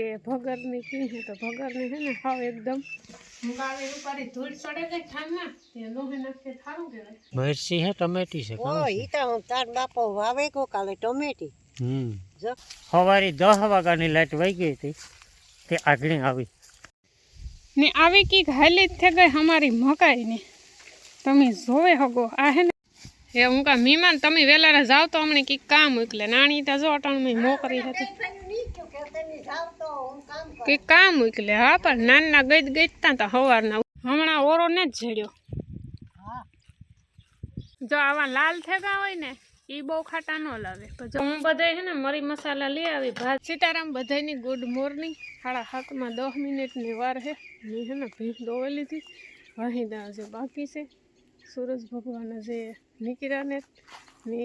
કે ભગરની કી હું તો ભગરની હે ને હાવ એકદમ. મુકાવે ઉપાડી ધૂળ ચડે ગઈ ઠામમાં તે લોહે નાખે થારું કહેવાય. મિર્ચી હે ટમેટી છે ઓ ઈ તો હું તાર બાપો વાવે કો કાલે ટમેટી. હમ. સવારે દસ વાગ્યાની લાઈટ વહી ગઈ હતી તે આગળ આવી. ને આવી કીક હાલી જ થઈ ગઈ અમારી મકાઈની. તમે જોવે હગો આ હે ને. એ હું કા મીમાન તમે વેલારા જાવ તો અમને કીક કામ ઉકલે. નાની તા જો અટાણમાં મોકરી હતી. કંઈક કામ ઉકલે હા પણ નાના ગઈ ગઈતા તા સવારના હમણાં ઓરો ને જ જડ્યો જો આવા લાલ થેગા હોય ને એ બહુ ખાટા ન લાગે પછી હું બધાય છે ને મરી મસાલા લઈ આવી ભાત. સીતારામ બધાયની ગુડ મોર્નિંગ સાડા સાતમાં દસ મિનિટની વાર છે મેં છે ને ભીખ દોવી લીધી. વાહિદા જે બાકી છે. સૂરજ ભગવાન જે નીકળ્યા ને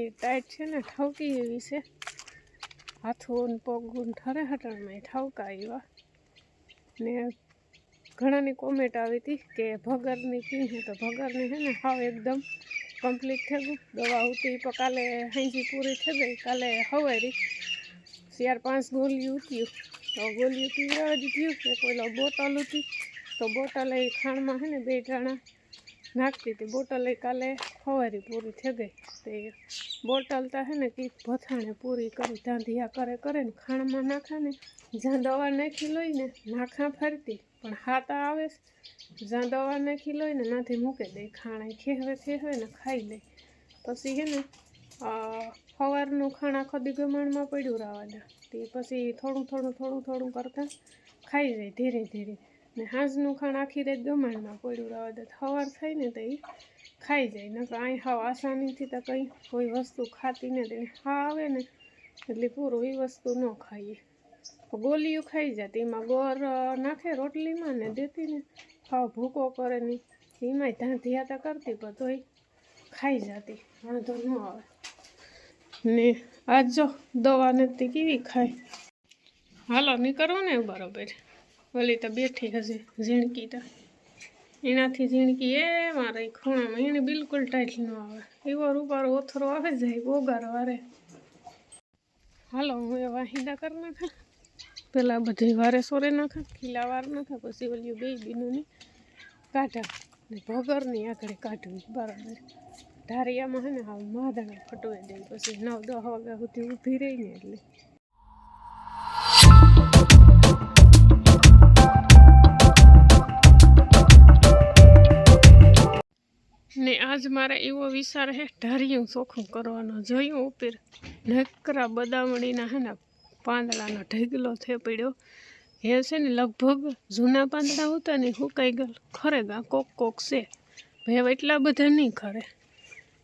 ટાઈટ છે ને ઠવકી એવી છે. હાથું ને પગું ને ઠરે હટણમાં ઠાવકા એવા ને ઘણાની કોમેન્ટ આવી હતી કે ભગરની કી હું તો ભગરની છે ને? હાવ એકદમ કમ્પ્લીટ થઈ ગયું. દવા ઉતી પણ કાલે હાંજી પૂરી થઈ ગઈ. કાલે હવારી. ચાર પાંચ ગોળીઓ ઉત્યું તો ગોળીઓ જ થયું. એક કોઈ બોટલ ઉતી. તો બોટલ એ ખાણમાં છે ને બે ટાણા નાખતી હતી. બોટલ એ કાલે હવારી પૂરી થઈ ગઈ. તે બોટલ તો હેને ને કંઈક ભથાણે પૂરી કરી ધાંધિયા કરે કરે ને ખાણમાં નાખે ને જ્યાં દવા નાખી લઈને નાખા ફરતી. પણ હાતા આવે જ્યાં દવા નાખી લઈને નાથી મૂકી દે. ખાણે ખેહવે ખેહવે ને ખાઈ લે. પછી હે ને સવારનું ખાણા ખદી ગમણમાં પડ્યું રહેવા દે. તે પછી થોડું થોડું થોડું થોડું કરતાં ખાઈ જાય ધીરે ધીરે. ને સાંજનું ખાણ આખી રાત ગમણમાં પડ્યું રહે. તો સવાર થાય ને તો એ ખાઈ જાય. નકર અહીં હાવ આસાનીથી તો કંઈ કોઈ વસ્તુ ખાતી નથી. હા આવે ને એટલે પૂરું એ વસ્તુ ન ખાઈએ. ગોલીઓ ખાઈ જતી. એમાં ગોળ નાખે રોટલીમાં ને દેતી ને ખાવ ભૂકો કરે ને એમાંય ધાંધિયા તો કરતી, પણ તોય ખાઈ જતી. વાંધો ન આવે. ને આજ જો દવા નથી, કેવી ખાય? હાલો નીકળવું ને બરોબર. ઓલી તો બેઠી હશે ઝીણકી તો. એનાથી ઝીણકી એ મારે ખૂણામાં, એને બિલકુલ ટાઈટ ન આવે. એવો રૂપારો ઓથરો આવે જાય ગોગાર વારે. હાલો, હું એ વાહિદા કરી નાખા. પેલા બધી વારે સોરે નાખા, ખીલા વાર નાખા, પછી ઓલી બે બીનું કાઢા. ને ભગરની આગળ કાઢવી બરાબર. ધારિયામાં હે ને હા માદાને ફટવે દે પછી નવ દસ વાગ્યા સુધી ઊભી રહી ને એટલે. ને આજ મારે એવો વિચાર હે, ઢારિયું ચોખ્ખું કરવાનો. જોયું ઉપર? નકરા બદામડીના હે ને, પાંદડાનો ઢગલો થઈ પડ્યો. એ છે ને, લગભગ જૂના પાંદડા હતા ને સુકાઈ ગયેલ ખરે ગા, કોક કોક છે. ભાઈ એટલા બધા નહીં ખરે.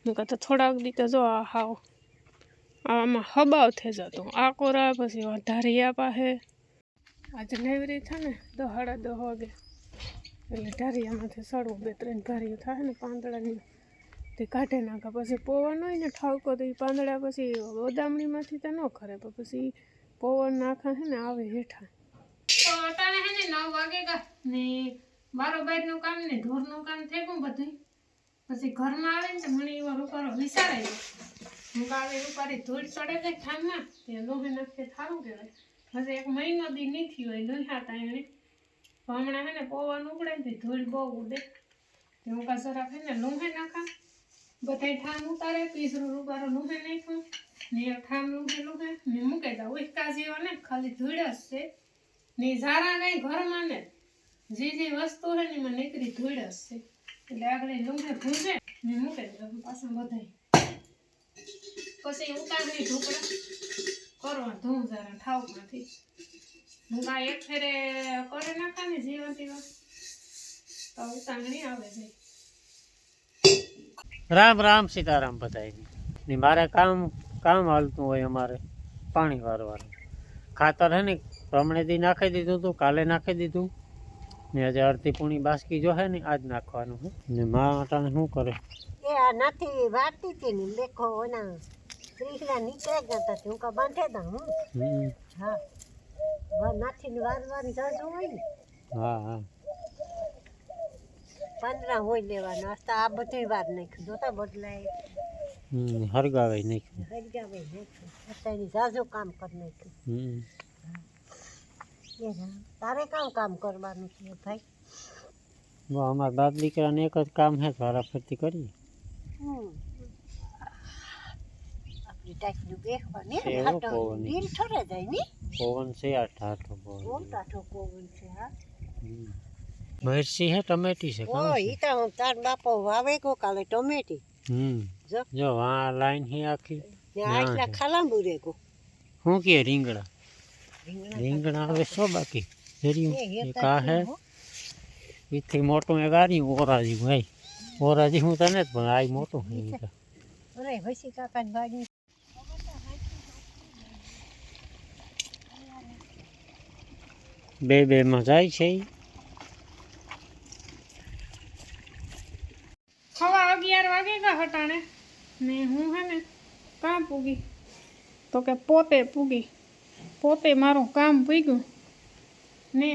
મેં કહા તો થોડાક દી જો આ હાવ, આમાં હબાવ થઈ જતો. આ કોરા પછી ઢારિયા પાસે. આજે નેવરી થાય ને દો સાડા વાગે. એટલે ઢારિયામાંથી સડવું બે ત્રણ ઘારીઓ થાય ને પાંદડાની. તે કાઢે નાખે, પછી પવન હોય ને ઠાવકો તો એ પાંદડા પછી ઓદામણીમાંથી તો ન ખરે પછી પવન નાખે છે ને આવે હેઠા. તો અટાણે હે ને નવ વાગે કા ને બારોબારનું કામ ને ઢોરનું કામ થઈ ગયું બધું પછી ઘરમાં આવે ને મને એવા રૂપારો વિચારે હું કાવે રૂપારી ધૂળ ચડે ગઈ ઠામમાં તે લોહે નાખે, થારું કહેવાય. પછી એક મહિનો દી નહીં થયો હોય લોહ્યાતા એણે તો હમણાં હે ને પવન ઉગડે ને ધૂળ બહુ ઉડે. હું કા જરાક હે ને લોહે નાખા. બધાય ઠામ ઉતારે પીસરું રૂબારો લોહે નાખ્યું. ને એક ઠામ લોહે લોહે ને મૂકે તા ઉચકા જેવા ને ખાલી ધૂળ જ છે. ને ઝારા નહીં ઘરમાં ને. જે જે વસ્તુ હે ને એમાં નીકળી ધૂળ જ છે. એટલે આગળ લોહે ભૂંજે. ને મૂકે પાછા બધાય. પછી ઉતારી ઢોકળા. કરવા ધૂમ જરા ઠાવકમાંથી. હું એક ફેરે કરે નાખા ને જીવન તીવન તો ઉતાંગણી આવે છે. રામ રામ સીતારામ બધાય ને મારે કામ કામ હાલતું હોય અમારે પાણી વારવાનું. ખાતર હે ને હમણે દી નાખી દીધું હતું કાલે નાખી દીધું. ને આજે અડધી પૂણી બાસકી જો હે ને આજ નાખવાનું હે. ને મા અટાણે શું કરે? એ આ નથી વાતી હતી ને લેખો ઓના શ્રીના નીકળે ગયા હતા હું કા બાંધે તા હું. હા. નાથી વારવાનું જાજુ હોય ને. હા હા. પાંદડા હોય લેવાના તો આ બધું વાર નાખ્યું. જોતા બદલાય. હમ હરગાવે નાખ્યું. હરગાવે નાખ્યું. અત્યારની જાજુ કામ કરી નાખ્યું. હમ. તારે કામ કામ કરવાનું છે ભાઈ? અમારા બાપ દીકરાને એક જ કામ હે વારાફરતી કરીએ. હમ. આપણી ટાઈકનું બેસવાની છે ને હો હાટો પવન. દિલ ઠરે જાય ને? પવન છે આઠ આઠ બહુ પવન ટાઢો પવન છે હા. મિર્ચી છે ટમેટી છે ઓ કાં ઈ તો હું તાર બાપો વાવે ગો કાલે ટમેટી. હમ. જો. આ લાઈન હી આખી. ને ના આટલા. ખાલાંબુ રે ગો. શું કે રીંગણા? રીંગણા હવે શું બાકી. એ હેતા આ હે. હો. એથી મોટું આ રહ્યું ઓરાજી ભાઈ ઓરાજી હું તને જ પણ આ મોટું. અરે વસી કાકાની બાજુ બે બે માં જાય છે. હવા અગિયાર વાગે ગયા હટાણે. ને હું હે ને કામ પૂગી. તો કે પોતે પૂગી. પોતે મારું કામ પૂગ્યું. ને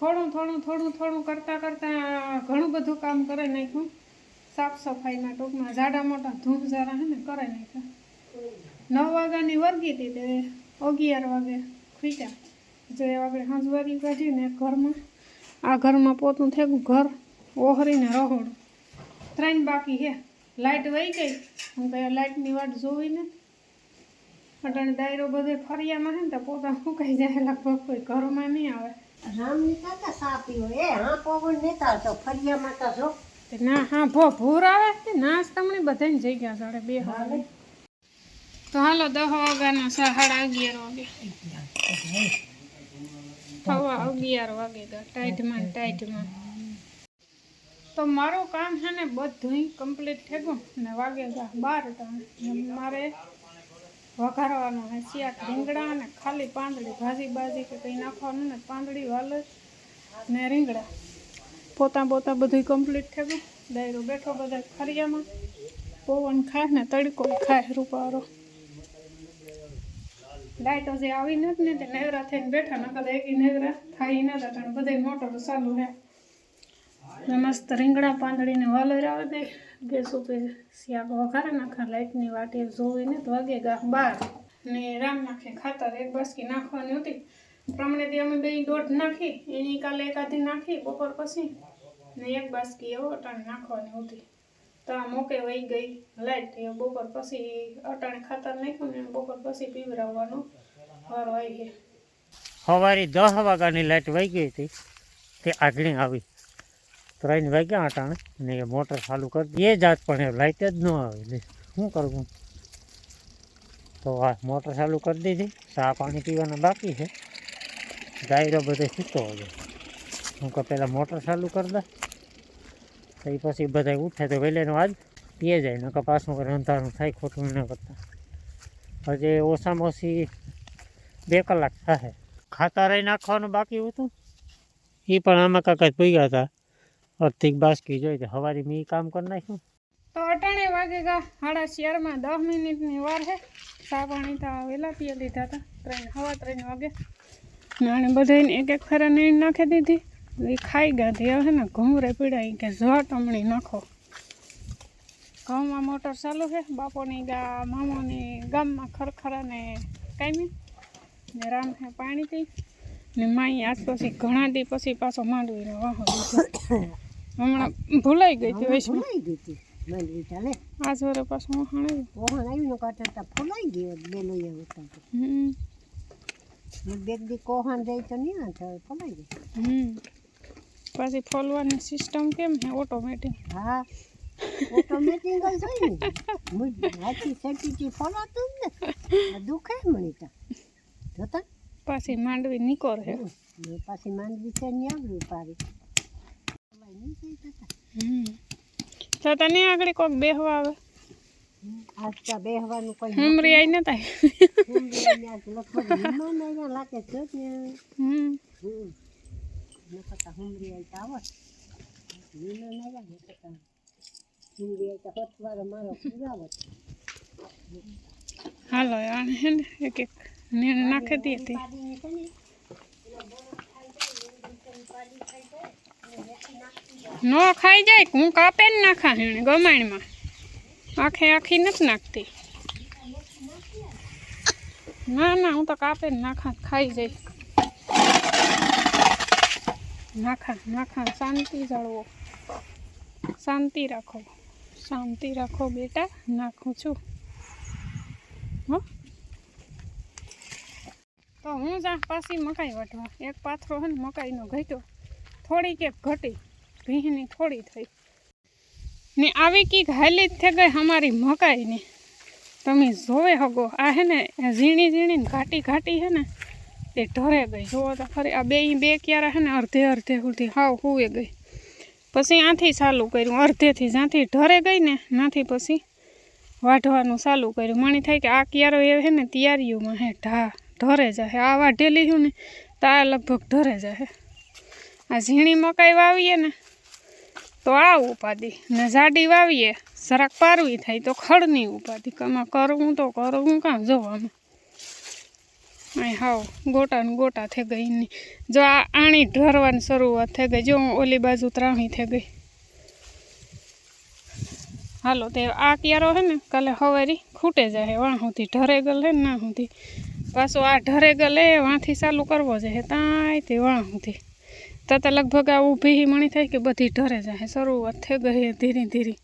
થોડું થોડું થોડું થોડું કરતાં કરતાં ઘણું બધું કામ કરી નાખ્યું. સાફ સફાઈના ટૂંકમાં જાડા મોટા ધૂમ ઝારા હે ને કરી નાખ્યા. નવ વાગ્યાની વર્ગી હતી તે અગિયાર વાગે ખુલ્યા જે વાગે હંજવારી કાઢી ને ઘરમાં આ ઘરમાં પોતું થયું ઘર ઓહરીને રહોડ. ત્રણ બાકી હે. લાઇટ વહી ગઈ. હું કઈ લાઇટની વાટ જોઈને અટાણે ડાયરો બધે ફરિયામાં છે ને તો પોતા સુકાઈ જાય? લગભગ કોઈ ઘરમાં નહીં આવે. રામની કાકા સાપી હોય. એ હા પવન નેતા તો ફરિયામાં તો જો. ના હા ભો ભૂર આવે તે નાશ તમને બધાને જઈ ગયા સાડે બે વાગે તો હાલો દસ વાગ્યાના સાડા અગિયાર વાગે. સવા અગિયાર વાગે ગયા ટાઈટમાં ટાઈટમાં. તો મારું કામ છે ને બધું કમ્પ્લીટ થઈ ગયું ને વાગે ગયા બાર ટાણે ને મારે વઘારવાનું ને શિયાક રીંગણા અને ખાલી પાંદડી ભાજી બાજી કે કંઈ નાખવાનું ને પાંદડી વાલ ને રીંગણા. પોતા પોતા બધું કમ્પ્લીટ થઈ ગયું. ડાયરો બેઠો બધા ફરિયામાં. પવન ખાય ને તડકો ખાય રૂપારો. લાઈટો જે આવી નથી ને તે નેવરા થઈને બેઠા ન કદાચ એકી નેવરા થાય નતા પણ બધા મોટરો ચાલુ હે. મસ્ત રીંગણા પાંદડીને વાલર આવે દે ગેસ ઉપર શિયાક વઘારે નાખા લાઇટની વાટી જોઈને તો વાગે ગા બાર. ને રામ નાખે ખાતર, એક બાસકી નાખવાની હતી. પ્રમાણે તે અમે બે દોઢ નાખી, એની કાલે એકાધી નાખી, બપોર પછી ને એક બાસકી એવો અટાણે નાખવાની હતી. તો આ મોકે વહી ગઈ. લાઈટ એ બપોર પછી અટાણે ખાતર નાખ્યું ને બપોર પછી પીવરાવવાનો વારો આવી ગયો સવારે દસ વાગ્યાની લાઈટ વહી ગઈ હતી, તે આગળ આવી. ત્રણ વાગ્યા અટાણે ને એ મોટર ચાલુ કરી એ જાત પણ એ લાઈટ જ ન આવે. શું કરવું તો આ મોટર ચાલુ કરી દીધી. ચા પાણી પીવાના બાકી છે. ગાયરો બધે સૂતો હવે હું કે પહેલાં મોટર ચાલુ કરી દે. તો એ પછી બધા ઉઠે તો વહેલેનો આજ પીએ જાય, નકર પાછું કરે અંધારું થાય, ખોટું ન કરતા. હજી ઓછામાં ઓછી બે કલાક થાય ખાતર નાખવાનું બાકી હતું. એ પણ આમાં કાકા જ પૂગ્યા હતા. અર્થિક બાસકી જોઈ તો સવારે મેં ઈ કામ કરી નાખ્યું. તો અટાણે વાગે ગા. સાડા ચારમાં દસ મિનિટની વાર છે ચા પાણી તો વહેલા પી લીધા હતા. ત્રણ હવા ત્રણ વાગે. નાણે બધાને એક એક ફેરા નીણ નાખી દીધી. એ ખાઈ ગયા તે હવે ને ઘઉંરે પીડાય કે જો ટમણી નાખો. ઘઉંમાં મોટર ચાલુ છે બાપોની ગા મામોની ગામમાં ખરખરા ને કાયમી. ને રામ હે પાણી પી. ને માઈ આજ પછી ઘણા દી પછી પાછો માંડવીને વાહો હમણાં ભૂલાઈ ગઈ હતી ફૂલાઈ ગઈ હતી. માંડવી ચાલે. આજ વરે પાછું વહાણ આવ્યું ઓહણ આવ્યું કાઢતા ફૂલાઈ ગયો બે લઈ હતા. હમ. બે દી કોહણ જાય તો નહીં ફૂલાઈ ગઈ. હમ. પછી ફોલવાની સિસ્ટમ કેમ છે? ઓટોમેટિક હા ઓટોમેટિક જ હોય ને. મુજ હાથી સેટીટી ફોલાતું જ ને. દુખે તા. જોતા? પાછી માંડવી નીકોર છે પાછી માંડવી છે ને આવ્યું પારી ફોલાઈ નહીં હમ. તો તને આગળ કોક બેહવા આવે? આજ બેહવાનું કોઈ હુમરી આવી નતા? લગભગ મહેમાન લાગે છે ને હમ. હમ નકર હુમરી આવી આવત મહેમાન આવ્યા નકર તો હુમરી આવી તો મારો પુરાવત હાલો આને હે ને એક એક નેણ નાખી દે પાડીને નો ખાઈ જાય હું કાપે ને નાખા હેણે ગમાણમાં આખે આખી નથી નાખતી ના ના હું તો કાપે ને નાખા ખાઈ જાય નાખા નાખા, શાંતિ જાળવો. શાંતિ રાખો. શાંતિ રાખો બેટા, નાખું છું. હો? તો હું જા, પાછી મકાઈ વટવા. એક પાથરો હે ને, મકાઈનો ઘટ્યો. થોડીક એક ઘટી. ભીંની થોડી થઈ. ને આવી કીક હાલી જ થઈ ગઈ અમારી મકાઈની. તમે જોવે હગો. આ હે ને, ઝીણી ઝીણી ને ઘાટી ઘાટી હે ને તે ઢરે ગઈ. જોવો તો ખરી, આ બે બે ક્યારે હે ને અડધે અડધે સુધી હાવ હુવે ગઈ. પછી આથી ચાલુ કર્યું, અડધેથી જ્યાંથી ઢરે ગઈ ને નાથી પછી વાઢવાનું ચાલુ કર્યું. મણી થાય કે આ ક્યારો એ હે ને તૈયારીઓમાં હે, ઢા, ઢરે જાહે. આ વાઢેલી છું ને, તો આ લગભગ ઢરે જાહે. આ ઝીણી મકાઈ વાવીએ ને, તો આ ઉપાધિ. ને જાડી વાવીએ, જરાક પારવી થાય તો ખડની ઉપાધિ. કમાં કરવું તો કરવું કાં જોવામાં અહીં હાવ, ગોટા ને ગોટા થઈ ગઈ ને. જો આ આણી ઢરવાની શરૂઆત થઈ ગઈ. જો ઓલી બાજુ ત્રાણી થઈ ગઈ. હાલો, તે આ ક્યારો હે ને, કાલે હવારી ખૂટે જાય, વાં સુધી ઢરેગલ હે ને, ના સુધી પાછો આ ઢરેગલ એ વાંથી ચાલુ કરવો જાય, તાય તે વાં સુધી તો લગભગ આ ઊભી મણી થાય કે બધી ઢરે જાય, શરૂઆત થઈ ગઈ ધીરે ધીરે.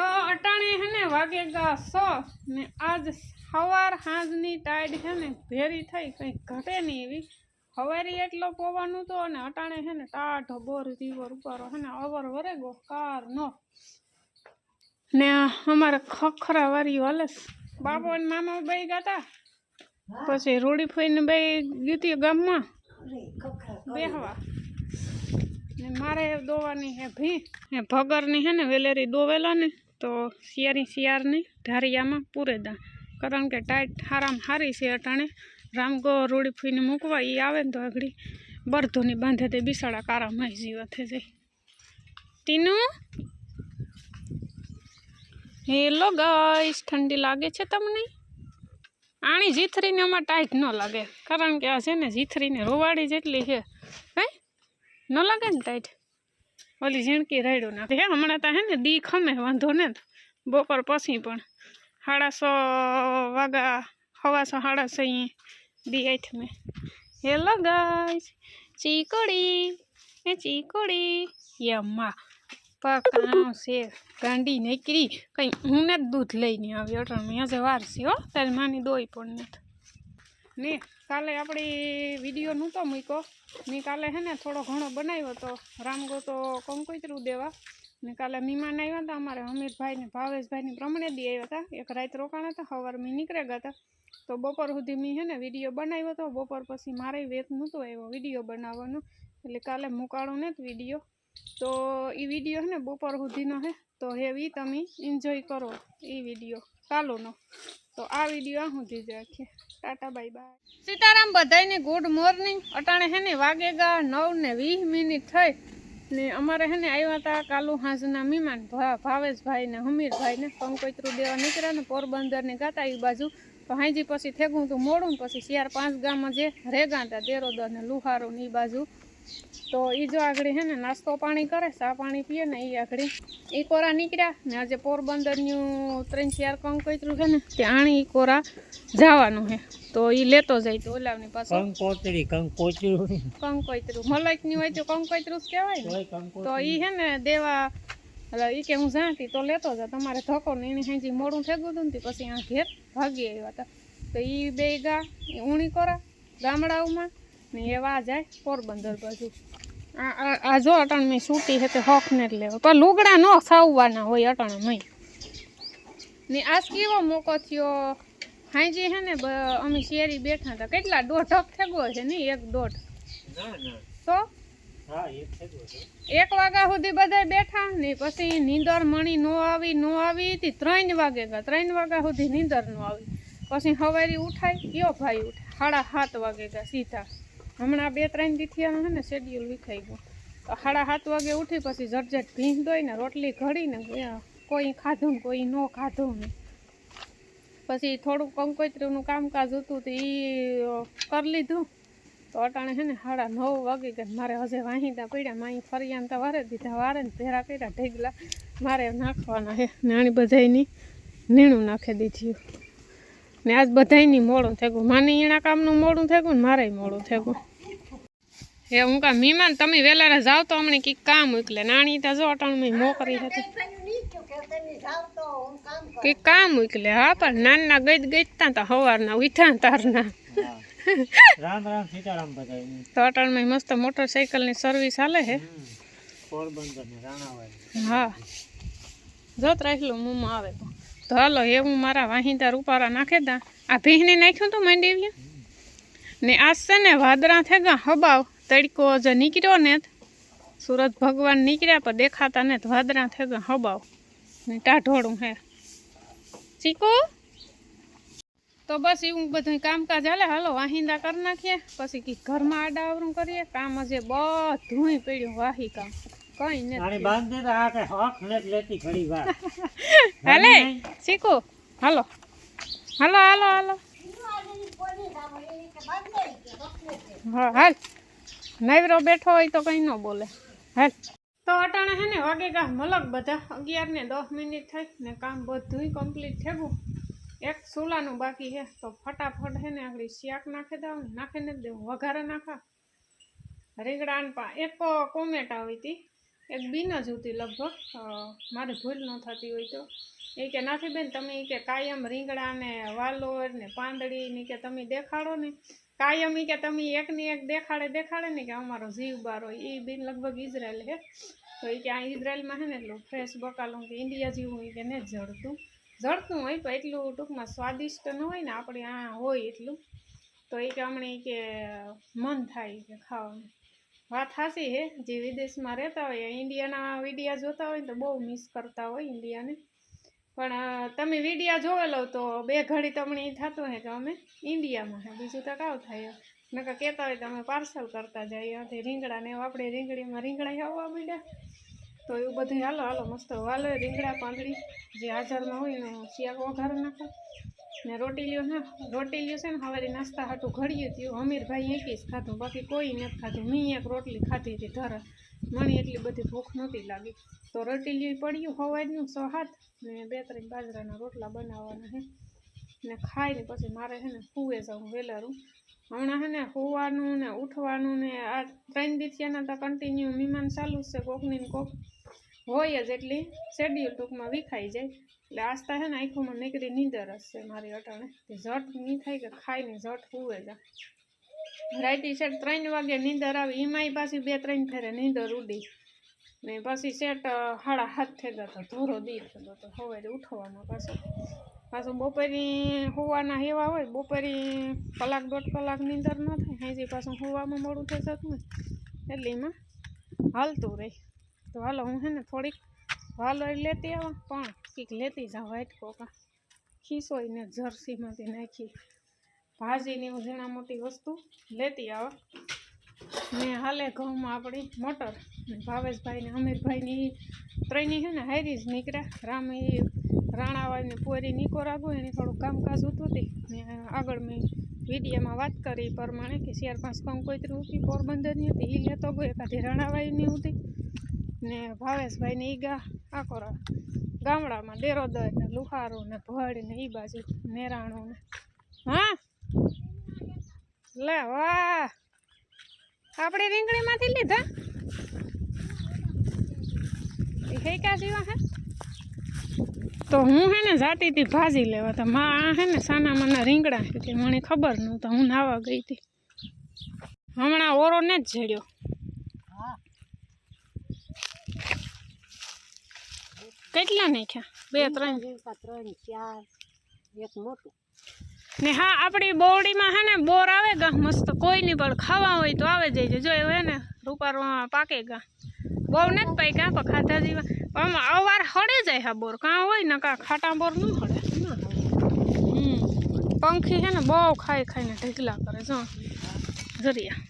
તો અટાણે હે ને વાગે ગા સો ને આજ સવાર સાંજની ટાઈડ છે ને ભેરી થઈ કંઈ ઘટે નહીં એવી. હવારી એટલો પવાનું તો અને અટાણે છે ને ટાઢો બોર ધીવર ઉપર છે ને અવર વરે ગો કાર નો. ને અમારે ખખરા વારી હાલે બાપો અને મામા બે ગાતા પછી રૂડી ફોઈને બે ગીતી ગામમાં. બેહવા. ને મારે દોવાની હે ભી. એ ભગરની હે ને વેલેરી દોવેલા ને તો શિયારી શિયારની ઢારિયામાં પૂરેદા કારણ કે ટાઈટ હારામ હારી છે અટાણે. રામગો રોડી ફૂઈને મૂકવા એ આવે ને તો આગળ બરધોની બાંધે તે બિસાડા કારામાં જીવા થઈ જાય. તીનું હેલો ગાઈસ, ઠંડી લાગે છે તમને? આણી જીથરીને આમાં ટાઈટ ન લાગે. કારણ કે આ છે ને જીથરીને રોવાડી જેટલી છે. હે? ન લાગે ને ટાઈટ? ઓલી ઝીણકી રાયડું નાખે. હે, હમણાં તો હે ને દી ખમે, વાંધો ને બપોર પછી પણ. સાડા સો વાગા હવા સો સો દી આઠ મેં. હેલો ગાય ચીકોડી, એ ચીકોડી. યમ્મા પકાવ છે. ગાંડી નીકળી. કંઈ હું ને જ દૂધ લઈને આવી. અટણ મેં આજે વાર છે હો, તારી માની દોઈ પણ નથી. ને કાલે આપણી વીડિયો નહોતો મૂક્યો. મેં કાલે હે ને થોડો ઘણો બનાવ્યો હતો રામગો તો કંકોતરું દેવા. ને કાલે મહેમાન આવ્યા હતા અમારે હમીરભાઈ ને ભાવેશભાઈની પ્રમાણે દી આવ્યા હતા. એક રાત રોકાણા હતા સવાર મેં નીકળ્યા ગયા હતા. તો બપોર સુધી મેં હે ને વીડિયો બનાવ્યો હતો બપોર પછી મારે વેત નહોતો આવ્યો વીડિયો બનાવવાનો. એટલે કાલે મુકાળો ને વીડિયો. તો એ વીડિયો હે ને બપોર સુધીનો હે. તો હેવી તમે એન્જોય કરો એ વીડિયો. કાલોનો તો આ વીડિયો આ સુધી જ રાખીએ. Tata, bye bye. સીતારામ બધાને ગુડ મોર્નિંગ અટાણે હે ને વાગેગા નવ ને વીસ મિનિટ થઈ. ને અમારે હે ને આવ્યા હતા કાલુ હાંસના મહેમાન ભાવેશભાઈ ને હમીરભાઈ ને પંકોતરું દેવા નીકળ્યા ને પોરબંદર ને ગાતા એ બાજુ. તો હાંજી પછી થેગું તું મોડું પછી શિયાર પાંચ ગામમાં જે રેગા હતા દેરોદર ને લુહારો ને એ બાજુ. તો એ જો આગળ હે ને નાસ્તો પાણી કરે સા પાણી પીએ ને એ આગળ એ કોરા નીકળ્યા ને આજે પોરબંદરનું ત્રણ ચાર કંકોત્રું છે ને ત્યાં એ કોરા જવાનું છે તો એ લેતો જાય તો ઓલાવની પાસે કંકોતરી કંકોત્રી કંકોતરું મલાઈકની હોય તો કંકોતરું જ કહેવાય ને. તો એ હે ને દેવા એટલે એ કે હું જાણતી તો લેતો જા તમારે ધક્કો ને એને હાજી મોડું ફેંકું હતું ને પછી આ ઘેર ભાગી આવ્યા હતા તો એ બે ગા ઉણી ઊણી કોરા ગામડાઓમાં. ને એવા જાય પોરબંદર બાજુ. આ જો અટણ મેં સૂટી છે તે હોક ને જ લેવા. પણ લુગડા ન સાવવાના હોય અટણ મય ને આજ કેવો મોકો થયો? હાંજી હે ને અમે શેરી બેઠા હતા. કેટલા દોઢક થેગો છે ને એક દોઢ? તો? છે. એક વાગ્યા સુધી બધા બેઠા ને પછી નીંદર મણી નો આવી નો આવી હતી. ત્રણ વાગે ગયા. ત્રણ વાગ્યા સુધી નીંદર નો આવી. પછી હવારી ઉઠાય. કયો ભાઈ ઉઠાય? સાડા સાત વાગે ગયા સીધા. હમણાં બે ત્રણ દીથિયાનું છે ને શેડ્યુલ વિખાઈ ગયું. તો સાડા સાત વાગે ઉઠી પછી ઝટઝટ ભીંસ દોઈને રોટલી ઘડીને કોઈ ખાધું ને કોઈ ન ખાધું ને. પછી થોડુંક કંકોત્રીનું કામકાજ હતું તો એ કરી લીધું. તો અટાણે છે ને સાડા નવ વાગે કે મારે હજે વાંહીતા પડ્યા માઈ ફરિયાન તો વારે દીધા, વારે ને ભેરા કર્યા ઢેગલા. મારે નાખવાના છે ને બધાની નીણું નાખી દીધું. ને આજ બધાની મોડું થઈ ગયું. માની એના કામનું મોડું થઈ ગયું ને મારે મોડું થઈ ગયું. એ હું કા મીમાન તમે વેલારા જાવ તો અમને કી કામ ઉકલે નાની તા જો અટાણમાં મોકરી હતી. પેલું નીચું કે તમે જાવ તો હું કામ કરું. કંઈક કામ ઉકલે હા પણ નાના ગઈત ગઈતા તા હવારના ઉઠ્યા તારના. હા. રામ રામ સીતારામ બધાય. તો અટાણમાં મસ્ત મોટરસાઇકલની સર્વિસ હાલે હે. હા. જોત રાખલો મોમાં આવે તો. તો હાલો એ હું મારા વાહિંદા રૂપારા નાખે તા. આ ભીહને નાખ્યું તો મંડી ને આજ છે ને વાદળા થેગા હબાવ. તડકો જે નીકળ્યો ને સુરત ભગવાન નીકળ્યા પણ દેખાતા ને તો વાદળા થેગા હબાવ. ને ટાઢોળું હે. ચીકુ? તો બસ એવું બધું કામકાજ હાલે. હાલો વાહિંદા કરી નાખીએ. પછી કી ઘરમાં આડાવરું કરીએ. કામ હજે બધું પડ્યું. વાહી કામ. કઈ નથી. આની બાંધી તો આ કે હક નથી લેતી ઘડી વાર. હાલે ચીકુ? હાલો. હાલો હાલો હાલો. હા હાલ. નવરો બેઠો હોય તો કંઈ ન બોલે. હે. તો અટાણે હે ને વાગે ગા, મલક બધા. અગિયાર ને દસ મિનિટ થઈ ને કામ બધુંય કમ્પ્લીટ થયું એક સુલાનું બાકી છે તો ફટાફટ હે ને આગળ શાક નાખી દઉં નાખી ને દેવું. વઘારે નાખા. રીંગણાને પા એક કોમેટ આવી હતી. એક બીન જ હતી લગભગ. મારે ભૂલ ન થતી હોય તો. એ કે નાથી બેન તમે કે કાયમ રીંગણા ને વાલોર ને પાંદડી ને કે તમે દેખાડો ને. કાયમ કે તમે એકની એક દેખાડે દેખાડે ને કે અમારો જીવ બારો એ બિન લગભગ ઇઝરાયલ હે. તો એ કે આ ઇઝરાયલમાં હે ને એટલું ફ્રેશ બકાલું કે ઇન્ડિયા જેવું હોય કે ને જડતું. જડતું હોય તો એટલું ટૂંકમાં સ્વાદિષ્ટ ન હોય ને આપણે આ હોય એટલું. તો એ કે હમણાં કે મન થાય કે ખાવાનું. વાત હાસી હે, જે વિદેશમાં રહેતા હોય ઇન્ડિયાના વિડીયા જોતા હોય તો બહુ મિસ કરતા હોય ઇન્ડિયાને પણ તમે વિડીયા જોવેલો તો બે ઘડી તમને એ થતું હોય કે અમે ઇન્ડિયામાં હે, બીજું તો કાવ થાય નકર કહેતા હોય તો અમે પાર્સલ કરતા જઈએ ત્યાંથી રીંગણા ને આપણે રીંગણીમાં રીંગણા આવવા માંડ્યા. તો એવું બધું હાલો હાલો, મસ્ત વાલો રીંગણા પાંદડી, જે હાજરમાં હોય ને શિયાક વઘાર નાખો. ને રોટીલીઓ ને રોટીલીઓ છે ને હવે નાસ્તા હાટું ઘડ્યું હતું અમીરભાઈ એકીસ ખાધું, બાકી કોઈ નથી ખાધું. મેં એક રોટલી ખાધી હતી ધર મને એટલી બધી ભૂખ નહોતી લાગી. તો રોટીલીઓ પડ્યું સવારનું સો હાથ ને બે ત્રણ બાજરાના રોટલા બનાવવાના છે ને ખાઈને પછી મારે છે ને સુવે જવું વહેલારું હમણાં છે ને હોવાનું ને ઉઠવાનું ને આ ત્રણ દિવસના તો કન્ટિન્યુ મહેમાન ચાલુ છે કોકની કોક. હોય જ એટલી. શેડ્યુલ ટૂંકમાં વિખાઈ જાય. એટલે આસ્તા છે ને આંખોમાં નીકળી નીંદર હશે મારી અટાણે. ઝટ નહીં થાય કે ખાઈને ઝટ હુવે જા. રાતે સેટ ત્રણ વાગે નીંદર આવી. એમાંય પાછી બે ત્રણ ફેરે નીંદર ઉડી. ને પછી સેટ હાડા હાથ થઈ ગયો તો ધોરો દી થયો તો સવારે ઉઠવાનો પાછો. પાછું બપોરી હોવાના હેવા હોય બપોરી કલાક દોઢ કલાક નીંદર ન થાય. હાજી પાછું હોવામાં મોડું થઈ જતું ને એટલે એમાં હાલતું રહે. તો હાલો, હું હે ને થોડીક હાલો લેતી આવા. પણ કંઈક લેતી જાઉં વાઇટ કોકા ખીસોઈને જર્સીમાંથી નાખી. ભાજીની એવું ઝીણા મોટી વસ્તુ લેતી આવા. ને હાલે ઘઉંમાં આપણી મોટર. ને ભાવેશભાઈ ને અમીરભાઈની ત્રણેય છે ને હારી જ નીકળ્યા. રામ એ રાણાવાય ને પોરી નીકો રાગો એને થોડું કામકાજ હતું હતી ને આગળ મેં વિડીયોમાં વાત કરી એ પ્રમાણે કે ચાર પાંચ કંકોત્રી હતી પોરબંદરની હતી. એ લેતો ગયો એકાદી રાણાવાયની હતી ને ભાવેશભાઈને ઈ ગા આકોરા ગામડામાં ડેરોદર ને લુહારો ને ભડ ને ઈ બાજુ નેરાણો ને. હા? લે, વાહ. આપણે રીંગણીમાંથી લીધા? હેકા જેવા હે? તો હું હે ને જાતી હતી ભાજી લેવા, તો માં આ હે ને સાના માના રીંગણા હતી મને ખબર નહોતા હું નાવા ગઈ હતી. હમણાં ઓરો ને જ જડ્યો. કેટલા નાખ્યા? બે, ત્રણ. ત્રણ, ચાર, એક મોટું. ને હા, આપણી બોરડીમાં હે ને બોર આવે ગા, મસ્ત. કોઈ નહીં, પણ ખાવા હોય તો આવે જઈ જો એવું હે ને, રૂપારમાં પાકે ગા. બહુ નથી પાઈ ગયા પણ ખાધા જેવા. આમાં અવાર હળે જાય હા બોર. કાં હોય ને કાં ખાટા બોર ન હળે. હમ. પંખી છે ને બહુ ખાઈ ખાઈને ઢીકલા કરે જો જરિયા.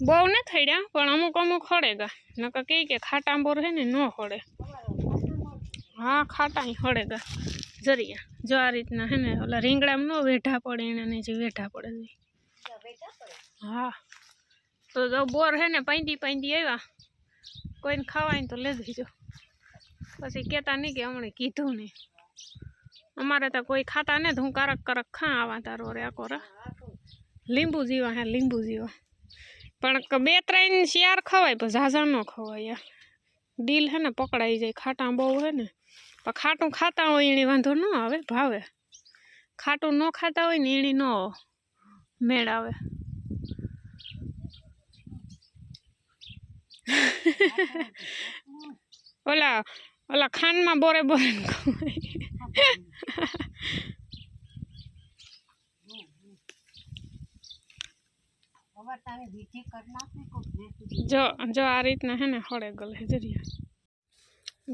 બહુ ને થઈડ્યા પણ અમુક અમુક હળે ગા. નકા કે ખાટા બોર હે ને ન હળે. હા ખાટા હળે ગા. જરિયા જો આ રીતના હે ને ઓલા રીંગણામાં ન વેઢા પડે એને જે વેઢા પડે છે હા તો જો બોર હે ને પાંદી પાંદી આવ્યા કોઈને ખાવાય ને તો લઈ દેજો. પછી કહેતા નહીં કે હમણાં કીધું નહીં. અમારે તો કોઈ ખાતા ને તો હું કારક કારક ખા આવા તારો રે આકો રે. લીંબુ જીવા હે લીંબુ જીવા. પણ ક- બે ત્રણ શિયાર ખવાય પણ ઝાઝા ન ખવાય યાર. ડીલ હે ને પકડાઈ જાય ખાટા બહુ હે ને. પણ ખાટું ખાતા હોય એની વાંધો ન આવે ભાવે. ખાટું ન ખાતા હોય ને એની ન મેળ આવે. ઓલા ઓલા ખાંડમાં બોરે બોરે જો જો આ રીતના હે ને હળે ગલે જરિયા.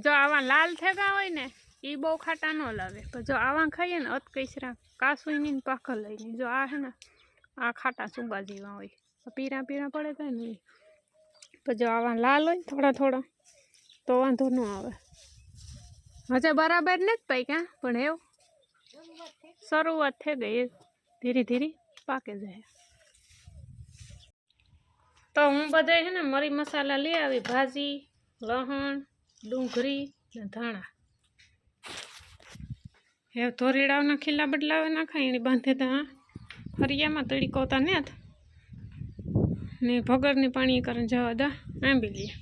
જો આવા લાલ થેગા હોય ને એ બહુ ખાટા ન લાગે. પણ જો આવા ખાઈએ ને અતકૈસરા કાસુઈની પાખ લઈને, જો આ હે ને, આ ખાટા સુગા જેવા હોય. પીરા પીરા પડે તો ને પણ જો આવા લાલ હોય થોડા થોડા, તો વાંધો ન આવે. હજે બરાબર નથી પાક્યા પણ એવું. શરૂઆત થઈ ગઈ ધીરે ધીરે પાકે જાય. તો હું બધે છે ને, મરી મસાલા લઈ આવી, ભાજી, લહણ ડુંગળી ને ધાણા. હે ધોરીડાવના ખીલા બદલાવે નાખાય એને બાંધે તા ફરિયામાં તડીકોતા ને ને ભગરની પાણી કરીને જવા દા, આંબી લઈએ